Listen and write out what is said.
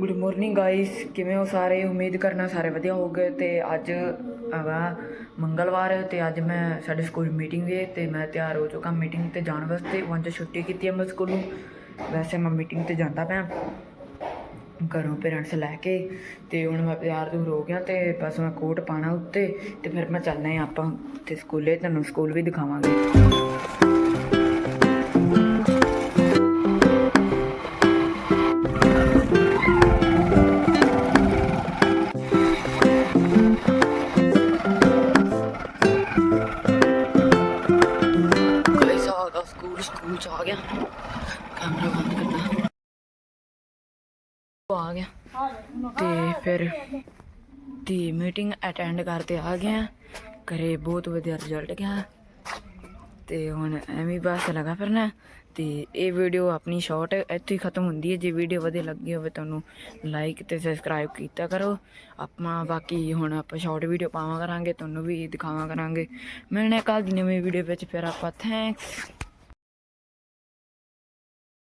Good morning guys ਕਿਵੇਂ ਹੋ ਸਾਰੇ? ਉਮੀਦ ਕਰਨਾ ਸਾਰੇ ਵਧੀਆ ਹੋਗੇ ਤੇ ਅੱਜ ਹੈਗਾ ਮੰਗਲਵਾਰ ਤੇ ਅੱਜ ਮੈਂ ਸਾਡੇ ਸਕੂਲ ਮੀਟਿੰਗ ਹੈ ਤੇ ਮੈਂ ਤਿਆਰ ਹੋ ਚੁੱਕਾ ਮੀਟਿੰਗ ਤੇ ਜਾਣ ਵਾਸਤੇ। ਹੁਣ ਤੇ ਛੁੱਟੀ ਕੀਤੀ ਹੈ ਮੈਂ ਸਕੂਲੋਂ ਵੈਸੇ ਮੈਂ ਮੀਟਿੰਗ ਤੇ ਜਾਂਦਾ ਪਿਆ। ਘਰੋਂ ਪੇਰੈਂਟਸ ਲੈ ਕੇ ਤੇ ਹੁਣ ਮੈਂ ਤਿਆਰ ਦੂਰ ਹੋ ਗਿਆ ਤੇ ਬਸ ਮੈਂ ਕੋਟ ਪਾਣਾ ਉੱਤੇ ਤੇ ਫਿਰ ਮੈਂ ਚੱਲਣਾ ਹੈ ਆਪਾਂ ਤੇ ਸਕੂਲੇ। ਤੁਹਾਨੂੰ ਸਕੂਲ ਵੀ ਦਿਖਾਵਾਂਗੇ। ਸਕੂਲ ਚ ਆ ਗਿਆ। ਕੈਮਰਾ ਬੰਦ ਕਰਨਾ। ਆ ਗਿਆ। ਤੇ ਫਿਰ ਦੀ ਮੀਟਿੰਗ ਅਟੈਂਡ ਕਰਕੇ ਆ ਗਿਆ ਘਰੇ ਬਹੁਤ ਵਧੀਆ ਰਿਜ਼ਲਟ ਗਿਆ। ਤੇ ਹੁਣ ਐਵੇਂ ਬਸ ਲਗਾ ਫਿਰਨਾ। ਤੇ ਇਹ ਵੀਡੀਓ ਆਪਣੀ ਸ਼ਾਰਟ ਇੱਥੇ ਹੀ ਖਤਮ ਹੁੰਦੀ ਹੈ। ਜੇ ਵੀਡੀਓ ਵਧੀਆ ਲੱਗੀ ਹੋਵੇ ਤੁਹਾਨੂੰ ਲਾਈਕ ਤੇ ਸਬਸਕ੍ਰਾਈਬ ਕੀਤਾ ਕਰੋ। ਆਪਾਂ ਬਾਕੀ ਹੁਣ ਆਪਾਂ ਸ਼ਾਰਟ ਵੀਡੀਓ ਪਾਵਾਂ ਕਰਾਂਗੇ, ਤੁਹਾਨੂੰ ਵੀ ਦਿਖਾਵਾਂ ਕਰਾਂਗੇ। ਮਿਲਣੇ ਕੱਲ ਦੀ ਨਵੀਂ ਵੀਡੀਓ ਵਿੱਚ। ਫਿਰ ਆਪਾਂ ਥੈਂਕਸ